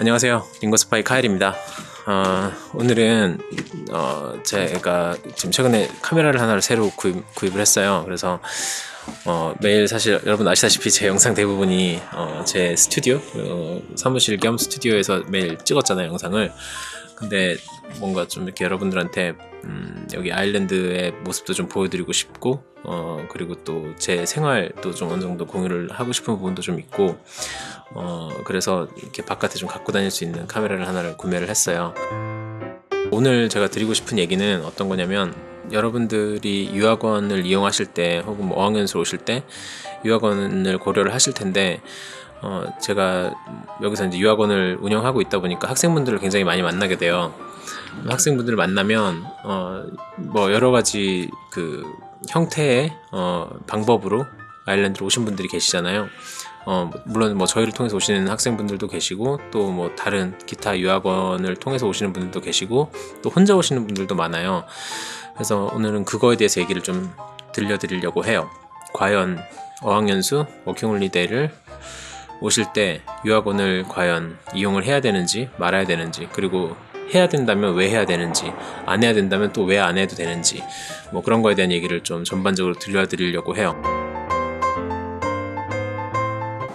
안녕하세요. 링고스파이 카일입니다. 어, 오늘은 어, 제가 지금 최근에 카메라를 하나를 새로 구입, 구입을 했어요. 그래서 어, 매일 사실 여러분 아시다시피 제 영상 대부분이 어, 제 스튜디오 어, 사무실 겸 스튜디오에서 매일 찍었잖아요 영상을. 근데 뭔가 좀 이렇게 여러분들한테 음, 여기 아일랜드의 모습도 좀 보여드리고 싶고 어, 그리고 또 제 생활도 좀 어느 정도 공유를 하고 싶은 부분도 좀 있고 어, 그래서 이렇게 바깥에 좀 갖고 다닐 수 있는 카메라를 하나를 구매를 했어요. 오늘 제가 드리고 싶은 얘기는 어떤 거냐면 여러분들이 유학원을 이용하실 때 혹은 뭐 어학연수 오실 때 유학원을 고려를 하실 텐데 어, 제가 여기서 이제 유학원을 운영하고 있다 보니까 학생분들을 굉장히 많이 만나게 돼요. 학생분들을 만나면 어, 뭐 여러 가지 그 형태의 어, 방법으로 아일랜드로 오신 분들이 계시잖아요. 어, 물론 뭐 저희를 통해서 오시는 학생분들도 계시고 또 뭐 다른 기타 유학원을 통해서 오시는 분들도 계시고 또 혼자 오시는 분들도 많아요. 그래서 오늘은 그거에 대해서 얘기를 좀 들려드리려고 해요. 과연 어학연수 워킹홀리데이를 오실 때 유학원을 과연 이용을 해야 되는지 말아야 되는지 그리고 해야 된다면 왜 해야 되는지 안 해야 된다면 또 왜 안 해도 되는지 뭐 그런 거에 대한 얘기를 좀 전반적으로 들려드리려고 해요.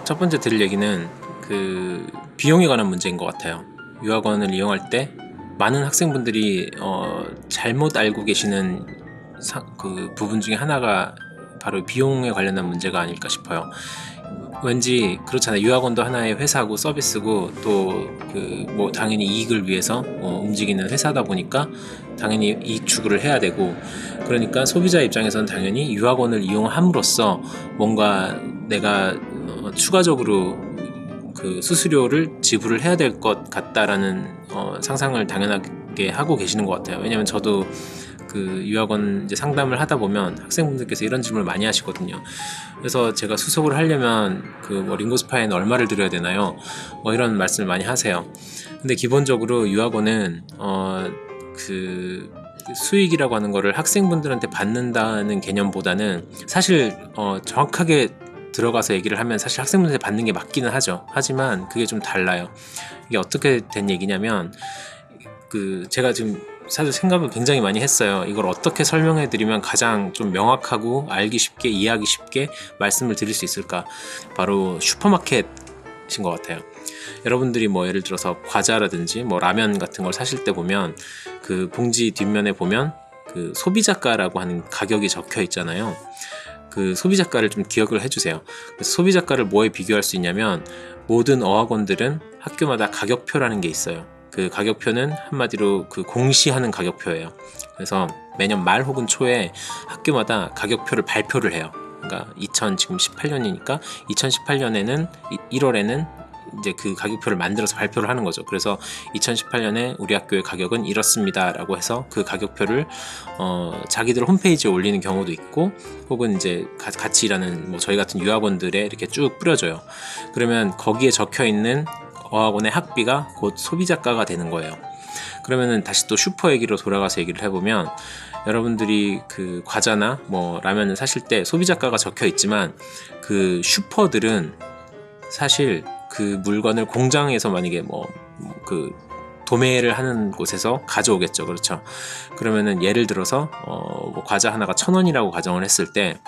첫 번째 드릴 얘기는 그 비용에 관한 문제인 것 같아요. 유학원을 이용할 때 많은 학생분들이 어, 잘못 알고 계시는 사- 그 부분 중에 하나가 바로 비용에 관련한 문제가 아닐까 싶어요. 왠지 그렇잖아요. 유학원도 하나의 회사고 서비스고 또 그 뭐 당연히 이익을 위해서 어, 움직이는 회사다 보니까 당연히 이익 추구를 해야 되고 그러니까 소비자 입장에서는 당연히 유학원을 이용함으로써 뭔가 내가 어, 추가적으로 그 수수료를 지불을 해야 될 것 같다라는 어, 상상을 당연하게 하고 계시는 것 같아요. 왜냐하면 저도 그 유학원 이제 상담을 하다 보면 학생분들께서 이런 질문을 많이 하시거든요. 그래서 제가 수속을 하려면 그 뭐 링고스파에는 얼마를 들여야 되나요? 뭐 이런 말씀을 많이 하세요. 근데 기본적으로 유학원은 어그 수익이라고 하는 거를 학생분들한테 받는다는 개념보다는 사실 어 정확하게 들어가서 얘기를 하면 사실 학생분들한테 받는 게 맞기는 하죠. 하지만 그게 좀 달라요. 이게 어떻게 된 얘기냐면 그 제가 지금 사실 생각을 굉장히 많이 했어요. 이걸 어떻게 설명해 드리면 가장 좀 명확하고 알기 쉽게 이해하기 쉽게 말씀을 드릴 수 있을까? 바로 슈퍼마켓인 것 같아요. 여러분들이 뭐 예를 들어서 과자라든지 뭐 라면 같은 걸 사실 때 보면 그 봉지 뒷면에 보면 그 소비자가라고 하는 가격이 적혀 있잖아요. 그 소비자가를 좀 기억을 해주세요. 그래서 소비자가를 뭐에 비교할 수 있냐면 모든 어학원들은 학교마다 가격표라는 게 있어요. 그 가격표는 한마디로 그 공시하는 가격표예요. 그래서 매년 말 혹은 초에 학교마다 가격표를 발표를 해요. 그러니까 2000 지금 18년이니까 2018년에는 1월에는 이제 그 가격표를 만들어서 발표를 하는 거죠. 그래서 2018년에 우리 학교의 가격은 이렇습니다라고 해서 그 가격표를 어, 자기들 홈페이지에 올리는 경우도 있고 혹은 이제 가- 같이 일하는 뭐 저희 같은 유학원들에 이렇게 쭉 뿌려줘요. 그러면 거기에 적혀 있는 어학원의 학비가 곧 소비자가가 되는 거예요. 그러면은 다시 또 슈퍼 얘기로 돌아가서 얘기를 해보면 여러분들이 그 과자나 뭐 라면을 사실 때 소비자가가 적혀 있지만 그 슈퍼들은 사실 그 물건을 공장에서 만약에 뭐그 도매를 하는 곳에서 가져오겠죠. 그렇죠. 그러면은 예를 들어서 어 뭐 과자 하나가 천 원이라고 가정을 했을 때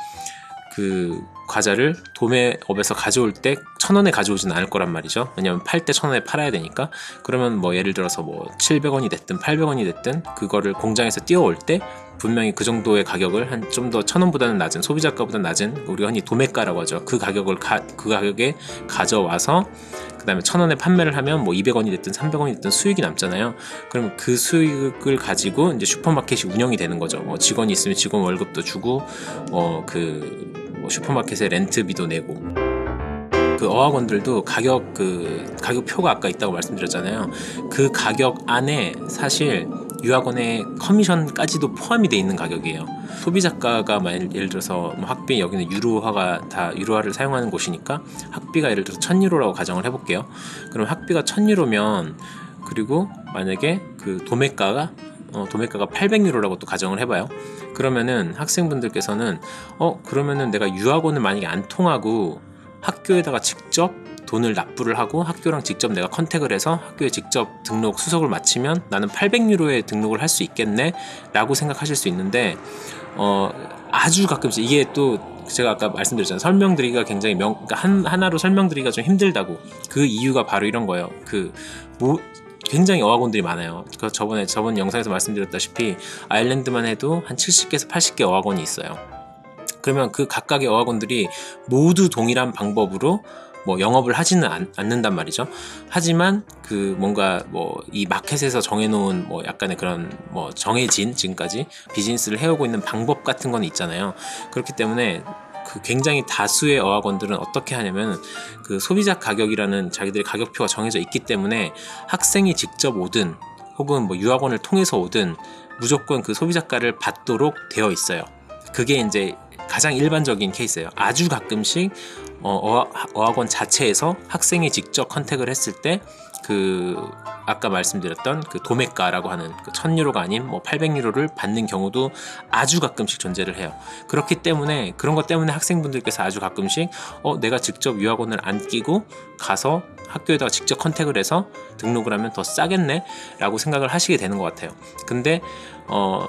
그 과자를 도매업에서 가져올 때 천 원에 가져오진 않을 거란 말이죠. 왜냐면 팔 때 천 원에 팔아야 되니까. 그러면 뭐 예를 들어서 뭐 700원이 됐든 800원이 됐든 그거를 공장에서 띄워올 때 분명히 그 정도의 가격을 한 좀 더 천 원보다는 낮은 소비자가보다 낮은 우리가 흔히 도매가라고 하죠. 그 가격을 가, 그 가격에 가져와서 그다음에 천 원에 판매를 하면 뭐 200원이 됐든 300원이 됐든 수익이 남잖아요. 그럼 그 수익을 가지고 이제 슈퍼마켓이 운영이 되는 거죠. 뭐 직원이 있으면 직원 월급도 주고 어그 뭐 슈퍼마켓에 렌트비도 내고 그 어학원들도 가격 그 가격 표가 아까 있다고 말씀드렸잖아요. 그 가격 안에 사실 유학원의 커미션까지도 포함이 돼 있는 가격이에요. 소비자가가 만 예를 들어서 뭐 학비 여기는 유로화가 다 유로화를 사용하는 곳이니까 학비가 예를 들어서 1000유로라고 가정을 해볼게요. 그럼 학비가 1000유로면 그리고 만약에 그 도매가가 어, 도매가가 800유로라고 또 가정을 해봐요. 그러면은 학생분들께서는 어 그러면은 내가 유학원을 만약에 안 통하고 학교에다가 직접 돈을 납부를 하고 학교랑 직접 내가 컨택을 해서 학교에 직접 등록 수속을 마치면 나는 800유로에 등록을 할 수 있겠네 라고 생각하실 수 있는데 어 아주 가끔씩 이게 또 제가 아까 말씀드렸잖아요. 설명드리기가 굉장히 명 그러니까 한 하나로 설명드리기가 좀 힘들다고. 그 이유가 바로 이런 거예요. 그 뭐, 굉장히 어학원들이 많아요. 그 저번에 저번 영상에서 말씀드렸다시피 아일랜드만 해도 한 70개에서 80개 어학원이 있어요. 그러면 그 각각의 어학원들이 모두 동일한 방법으로 뭐 영업을 하지는 않, 않는단 말이죠. 하지만 그 뭔가 뭐 이 마켓에서 정해놓은 뭐 약간의 그런 뭐 정해진 지금까지 비즈니스를 해오고 있는 방법 같은 건 있잖아요. 그렇기 때문에 그 굉장히 다수의 어학원들은 어떻게 하냐면 그 소비자 가격이라는 자기들의 가격표가 정해져 있기 때문에 학생이 직접 오든 혹은 뭐 유학원을 통해서 오든 무조건 그 소비자가를 받도록 되어 있어요. 그게 이제 가장 일반적인 케이스예요. 아주 가끔씩 어, 어학- 어학원 자체에서 학생이 직접 컨택을 했을 때 그 아까 말씀드렸던 그 도매가라고 하는 그 1000유로가 아닌 뭐 800유로를 받는 경우도 아주 가끔씩 존재를 해요. 그렇기 때문에 그런 것 때문에 학생분들께서 아주 가끔씩 어 내가 직접 유학원을 안 끼고 가서 학교에다가 직접 컨택을 해서 등록을 하면 더 싸겠네 라고 생각을 하시게 되는 것 같아요. 근데 어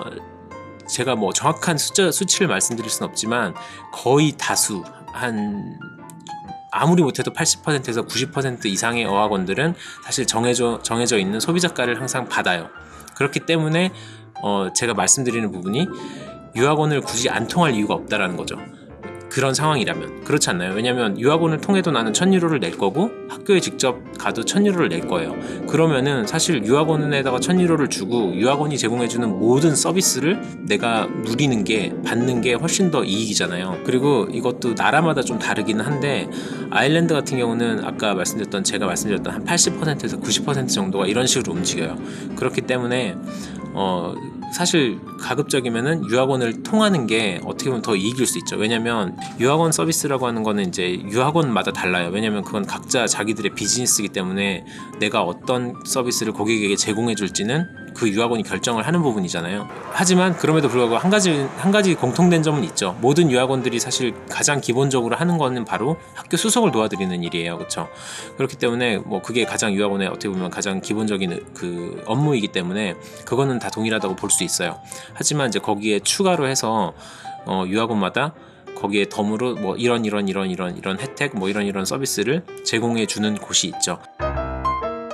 제가 뭐 정확한 숫자 수치를 말씀드릴 수는 없지만 거의 다수 한 아무리 못해도 80%에서 90% 이상의 어학원들은 사실 정해져 정해져 있는 소비자가를 항상 받아요. 그렇기 때문에 어 제가 말씀드리는 부분이 유학원을 굳이 안 통할 이유가 없다라는 거죠. 그런 상황이라면 그렇지 않나요? 왜냐하면 유학원을 통해도 나는 1000유로를 낼 거고 학교에 직접 가도 1000유로를 낼 거예요. 그러면은 사실 유학원에다가 1000유로를 주고 유학원이 제공해주는 모든 서비스를 내가 누리는 게 받는 게 훨씬 더 이익이잖아요. 그리고 이것도 나라마다 좀 다르기는 한데 아일랜드 같은 경우는 아까 말씀드렸던 제가 말씀드렸던 한 80%에서 90% 정도가 이런 식으로 움직여요. 그렇기 때문에 어 사실 가급적이면은 유학원을 통하는 게 어떻게 보면 더 이익일 수 있죠. 왜냐면 유학원 서비스라고 하는 거는 이제 유학원마다 달라요. 왜냐면 그건 각자 자기들의 비즈니스이기 때문에 내가 어떤 서비스를 고객에게 제공해 줄지는 그 유학원이 결정을 하는 부분이잖아요. 하지만 그럼에도 불구하고 한 가지 한 가지 공통된 점은 있죠. 모든 유학원들이 사실 가장 기본적으로 하는 거는 바로 학교 수속을 도와드리는 일이에요. 그렇죠? 그렇기 때문에 뭐 그게 가장 유학원의 어떻게 보면 가장 기본적인 그 업무이기 때문에 그거는 다 동일하다고 볼 수 있어요. 하지만 이제 거기에 추가로 해서 어, 유학원마다 거기에 덤으로 뭐 이런 이런 이런 이런 이런 혜택 뭐 이런 이런 서비스를 제공해 주는 곳이 있죠.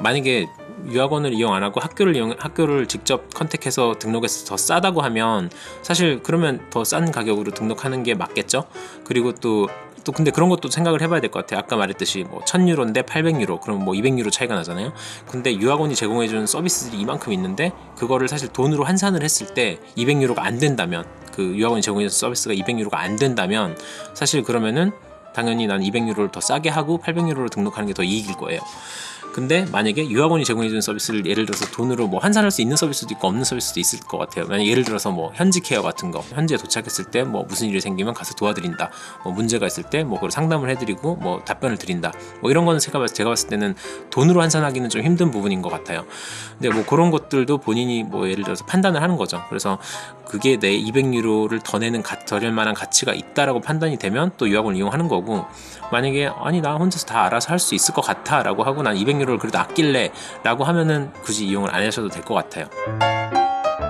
만약에 유학원을 이용 안 하고 학교를 이용 학교를 직접 컨택해서 등록해서 더 싸다고 하면 사실 그러면 더 싼 가격으로 등록하는 게 맞겠죠. 그리고 또또 근데 그런 것도 생각을 해봐야 될 것 같아요. 아까 말했듯이 뭐 1000유로인데 800유로 그럼 뭐 200유로 차이가 나잖아요. 근데 유학원이 제공해주는 서비스들이 이만큼 있는데 그거를 사실 돈으로 환산을 했을 때 200유로가 안 된다면 그 유학원이 제공해주는 서비스가 200유로가 안 된다면 사실 그러면은 당연히 난 200유로를 더 싸게 하고 800유로를 등록하는 게 더 이익일 거예요. 근데 만약에 유학원이 제공해주는 서비스를 예를 들어서 돈으로 뭐 환산할 수 있는 서비스도 있고 없는 서비스도 있을 것 같아요. 만약 예를 들어서 뭐 현지 케어 같은 거, 현지에 도착했을 때 뭐 무슨 일이 생기면 가서 도와드린다. 뭐 문제가 있을 때 뭐 그걸 상담을 해드리고 뭐 답변을 드린다. 뭐 이런 거는 제가 봤- 제가 봤을 때는 돈으로 환산하기는 좀 힘든 부분인 것 같아요. 근데 뭐 그런 것들도 본인이 뭐 예를 들어서 판단을 하는 거죠. 그래서 그게 내 200유로를 더 내는 가, 더낼 만한 가치가 있다라고 판단이 되면 또 유학원을 이용하는 거고 만약에 아니 나 혼자서 다 알아서 할 수 있을 것 같아라고 하고 난 200유로 를 그래도 아낄래 라고 하면은 굳이 이용을 안 하셔도 될 것 같아요.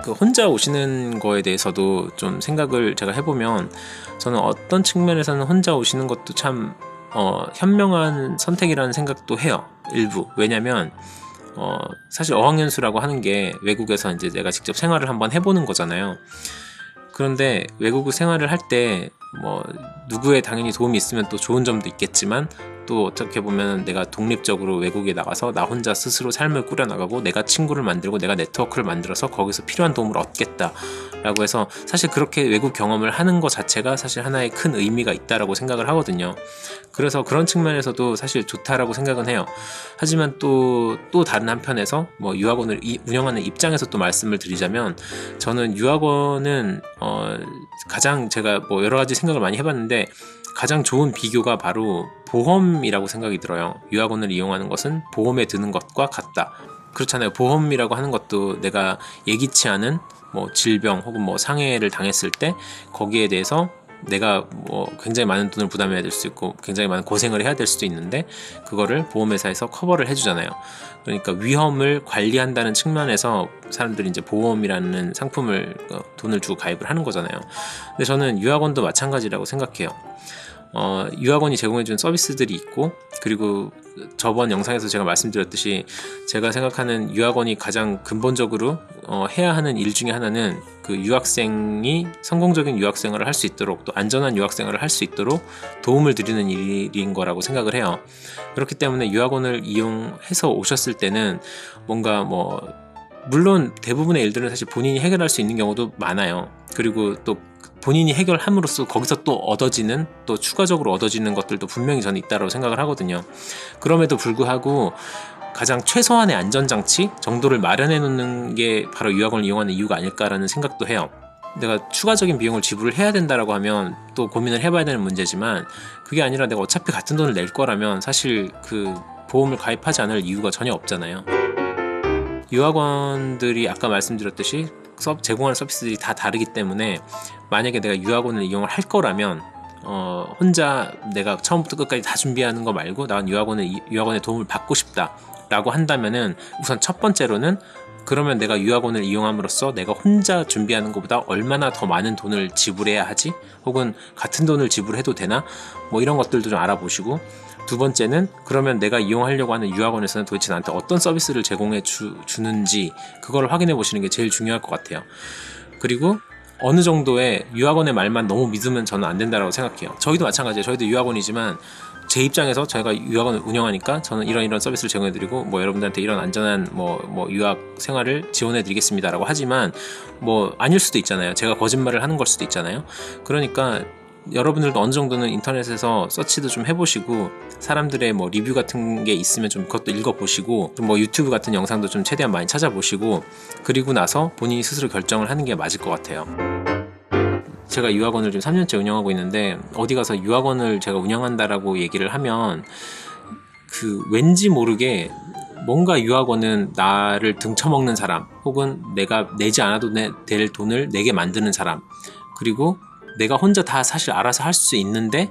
그 혼자 오시는 거에 대해서도 좀 생각을 제가 해보면 저는 어떤 측면에서는 혼자 오시는 것도 참 어, 현명한 선택이라는 생각도 해요. 일부 왜냐면 어, 사실 어학연수라고 하는 게 외국에서 이제 내가 직접 생활을 한번 해보는 거잖아요. 그런데 외국 생활을 할 때 뭐 누구의 당연히 도움이 있으면 또 좋은 점도 있겠지만 또 어떻게 보면 내가 독립적으로 외국에 나가서 나 혼자 스스로 삶을 꾸려나가고 내가 친구를 만들고 내가 네트워크를 만들어서 거기서 필요한 도움을 얻겠다 라고 해서 사실 그렇게 외국 경험을 하는 것 자체가 사실 하나의 큰 의미가 있다라고 생각을 하거든요. 그래서 그런 측면에서도 사실 좋다라고 생각은 해요. 하지만 또, 또 다른 한편에서 뭐 유학원을 이- 운영하는 입장에서 또 말씀을 드리자면 저는 유학원은 어, 가장 제가 뭐 여러 가지 생각을 많이 해봤는데 가장 좋은 비교가 바로 보험이라고 생각이 들어요. 유학원을 이용하는 것은 보험에 드는 것과 같다. 그렇잖아요. 보험이라고 하는 것도 내가 예기치 않은 뭐 질병 혹은 뭐 상해를 당했을 때 거기에 대해서 내가 뭐 굉장히 많은 돈을 부담해야 될 수 있고 굉장히 많은 고생을 해야 될 수도 있는데 그거를 보험회사에서 커버를 해주잖아요. 그러니까 위험을 관리한다는 측면에서 사람들이 이제 보험이라는 상품을 어, 돈을 주고 가입을 하는 거잖아요. 근데 저는 유학원도 마찬가지라고 생각해요. 어, 유학원이 제공해준 서비스들이 있고 그리고 저번 영상에서 제가 말씀드렸듯이 제가 생각하는 유학원이 가장 근본적으로 어, 해야 하는 일 중에 하나는 그 유학생이 성공적인 유학생활을 할 수 있도록 또 안전한 유학생활을 할 수 있도록 도움을 드리는 일인 거라고 생각을 해요. 그렇기 때문에 유학원을 이용해서 오셨을 때는 뭔가 뭐 물론 대부분의 일들은 사실 본인이 해결할 수 있는 경우도 많아요. 그리고 또 본인이 해결함으로써 거기서 또 얻어지는 또 추가적으로 얻어지는 것들도 분명히 저는 있다고 생각을 하거든요. 그럼에도 불구하고 가장 최소한의 안전장치 정도를 마련해 놓는 게 바로 유학원을 이용하는 이유가 아닐까라는 생각도 해요. 내가 추가적인 비용을 지불을 해야 된다라고 하면 또 고민을 해봐야 되는 문제지만 그게 아니라 내가 어차피 같은 돈을 낼 거라면 사실 그 보험을 가입하지 않을 이유가 전혀 없잖아요. 유학원들이 아까 말씀드렸듯이 서- 제공하는 서비스들이 다 다르기 때문에 만약에 내가 유학원을 이용을 할 거라면 어, 혼자 내가 처음부터 끝까지 다 준비하는 거 말고 난 유학원에 유학원의 도움을 받고 싶다라고 한다면은 우선 첫 번째로는 그러면 내가 유학원을 이용함으로써 내가 혼자 준비하는 것보다 얼마나 더 많은 돈을 지불해야 하지? 혹은 같은 돈을 지불해도 되나? 뭐 이런 것들도 좀 알아보시고 두 번째는 그러면 내가 이용하려고 하는 유학원에서는 도대체 나한테 어떤 서비스를 제공해 주, 주는지 그거를 확인해 보시는 게 제일 중요할 것 같아요. 그리고 어느 정도의 유학원의 말만 너무 믿으면 저는 안 된다고 생각해요. 저희도 마찬가지예요. 저희도 유학원이지만 제 입장에서 저희가 유학원을 운영하니까 저는 이런 이런 서비스를 제공해드리고 뭐 여러분들한테 이런 안전한 뭐, 뭐 유학 생활을 지원해드리겠습니다라고 하지만 뭐 아닐 수도 있잖아요. 제가 거짓말을 하는 걸 수도 있잖아요. 그러니까 여러분들도 어느 정도는 인터넷에서 서치도 좀 해보시고 사람들의 뭐 리뷰 같은 게 있으면 좀 그것도 읽어보시고 좀뭐 유튜브 같은 영상도 좀 최대한 많이 찾아보시고 그리고 나서 본인이 스스로 결정을 하는 게 맞을 것 같아요. 제가 유학원을 지금 3년째 운영하고 있는데 어디 가서 유학원을 제가 운영한다라고 얘기를 하면 그 왠지 모르게 뭔가 유학원은 나를 등쳐먹는 사람 혹은 내가 내지 않아도 내- 될 돈을 내게 만드는 사람 그리고 내가 혼자 다 사실 알아서 할 수 있는데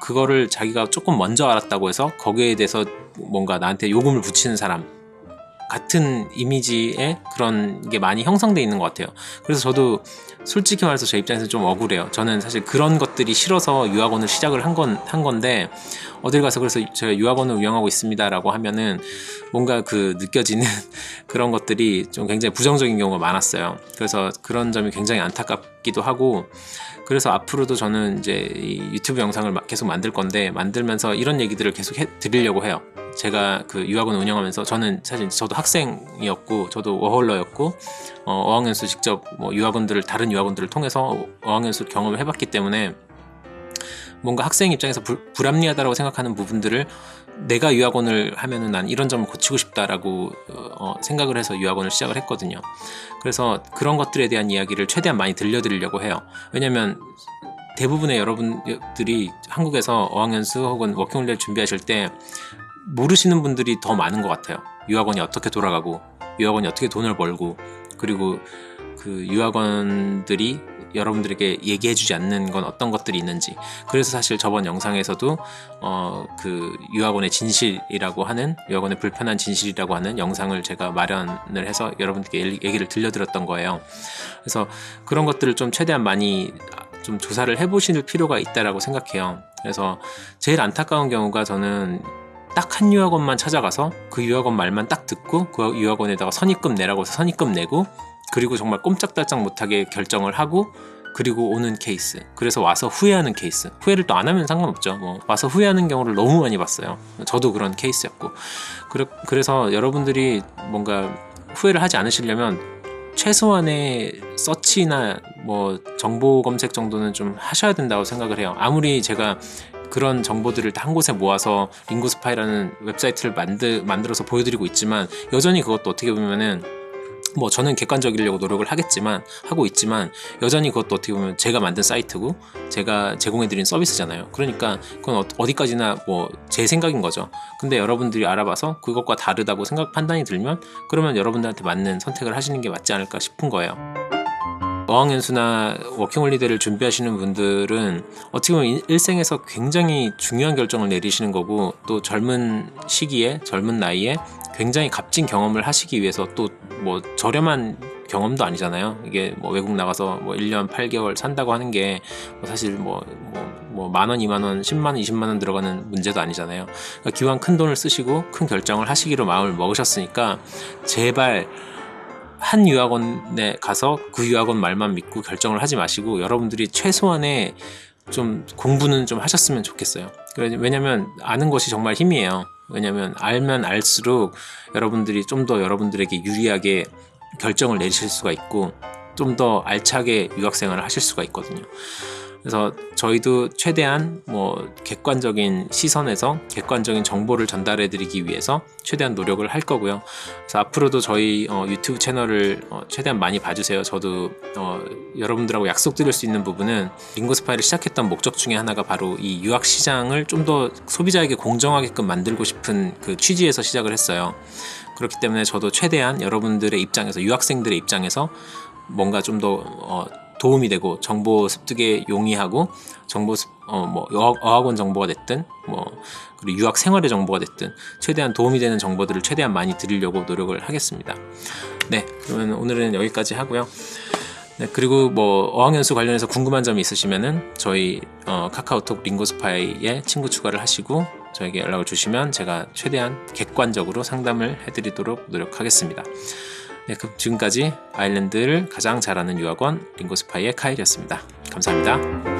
그거를 자기가 조금 먼저 알았다고 해서 거기에 대해서 뭔가 나한테 요금을 붙이는 사람 같은 이미지의 그런 게 많이 형성돼 있는 것 같아요. 그래서 저도 솔직히 말해서 제 입장에서 좀 억울해요. 저는 사실 그런 것들이 싫어서 유학원을 시작을 한 건 한 건데 어딜 가서 그래서 제가 유학원을 운영하고 있습니다라고 하면은 뭔가 그 느껴지는 그런 것들이 좀 굉장히 부정적인 경우가 많았어요. 그래서 그런 점이 굉장히 안타깝기도 하고 그래서 앞으로도 저는 이제 이 유튜브 영상을 마- 계속 만들 건데 만들면서 이런 얘기들을 계속 해 드리려고 해요. 제가 그 유학원 운영하면서 저는 사실 저도 학생이었고 저도 어학연수였고 어, 어학연수 직접 뭐 유학원들을 다른 유학원들을 통해서 어학연수 경험을 해봤기 때문에 뭔가 학생 입장에서 불, 불합리하다고 생각하는 부분들을 내가 유학원을 하면은 난 이런 점을 고치고 싶다라고 어, 생각을 해서 유학원을 시작을 했거든요. 그래서 그런 것들에 대한 이야기를 최대한 많이 들려드리려고 해요. 왜냐면 대부분의 여러분들이 한국에서 어학연수 혹은 워킹홀리를 준비하실 때 모르시는 분들이 더 많은 것 같아요. 유학원이 어떻게 돌아가고 유학원이 어떻게 돈을 벌고 그리고 그 유학원들이 여러분들에게 얘기해주지 않는 건 어떤 것들이 있는지 그래서 사실 저번 영상에서도 어 그 유학원의 진실이라고 하는 유학원의 불편한 진실이라고 하는 영상을 제가 마련을 해서 여러분들께 얘기- 얘기를 들려드렸던 거예요. 그래서 그런 것들을 좀 최대한 많이 좀 조사를 해보실 필요가 있다라고 생각해요. 그래서 제일 안타까운 경우가 저는 딱 한 유학원만 찾아가서 그 유학원 말만 딱 듣고 그 유학원에다가 선입금 내라고 해서 선입금 내고 그리고 정말 꼼짝달싹 못하게 결정을 하고 그리고 오는 케이스. 그래서 와서 후회하는 케이스. 후회를 또 안 하면 상관없죠. 뭐 와서 후회하는 경우를 너무 많이 봤어요. 저도 그런 케이스였고. 그래, 그래서 여러분들이 뭔가 후회를 하지 않으시려면 최소한의 서치나 뭐 정보 검색 정도는 좀 하셔야 된다고 생각을 해요. 아무리 제가 그런 정보들을 다 한 곳에 모아서 링고스파이라는 웹사이트를 만들, 만들어서 보여드리고 있지만 여전히 그것도 어떻게 보면은 뭐 저는 객관적이려고 노력을 하겠지만 하고 있지만 여전히 그것도 어떻게 보면 제가 만든 사이트고 제가 제공해드린 서비스잖아요. 그러니까 그건 어- 어디까지나 뭐 제 생각인 거죠. 근데 여러분들이 알아봐서 그것과 다르다고 생각 판단이 들면 그러면 여러분들한테 맞는 선택을 하시는 게 맞지 않을까 싶은 거예요. 어학연수나 워킹홀리데이를 준비하시는 분들은 어떻게 보면 일- 일생에서 굉장히 중요한 결정을 내리시는 거고 또 젊은 시기에 젊은 나이에 굉장히 값진 경험을 하시기 위해서 또 뭐 저렴한 경험도 아니잖아요. 이게 뭐 외국 나가서 뭐 1년 8개월 산다고 하는 게 뭐 사실 뭐뭐만 원, 2만 원, 10만 원, 20만 원 들어가는 문제도 아니잖아요. 그러니까 기왕 큰 돈을 쓰시고 큰 결정을 하시기로 마음을 먹으셨으니까 제발 한 유학원에 가서 그 유학원 말만 믿고 결정을 하지 마시고 여러분들이 최소한의 좀 공부는 좀 하셨으면 좋겠어요. 왜냐면 아는 것이 정말 힘이에요. 왜냐면 알면 알수록 여러분들이 좀 더 여러분들에게 유리하게 결정을 내리실 수가 있고 좀 더 알차게 유학 생활을 하실 수가 있거든요. 그래서 저희도 최대한 뭐 객관적인 시선에서 객관적인 정보를 전달해 드리기 위해서 최대한 노력을 할 거고요. 그래서 앞으로도 저희 어, 유튜브 채널을 어, 최대한 많이 봐주세요. 저도 어, 여러분들하고 약속드릴 수 있는 부분은 링고스파이를 시작했던 목적 중에 하나가 바로 이 유학 시장을 좀 더 소비자에게 공정하게끔 만들고 싶은 그 취지에서 시작을 했어요. 그렇기 때문에 저도 최대한 여러분들의 입장에서 유학생들의 입장에서 뭔가 좀더 어, 도움이 되고 정보 습득에 용이하고 정보 습- 어, 뭐 어학, 어학 원 정보가 됐든 뭐 그리고 유학 생활의 정보가 됐든 최대한 도움이 되는 정보들을 최대한 많이 드리려고 노력을 하겠습니다. 네, 그러면 오늘은 여기까지 하고요. 네, 그리고 뭐 어학연수 관련해서 궁금한 점이 있으시면은 저희 어, 카카오톡 링고스파이에 친구 추가를 하시고 저에게 연락을 주시면 제가 최대한 객관적으로 상담을 해드리도록 노력하겠습니다. 네, 그럼 지금까지 아일랜드를 가장 잘하는 유학원 링고스파이의 카일이었습니다. 감사합니다.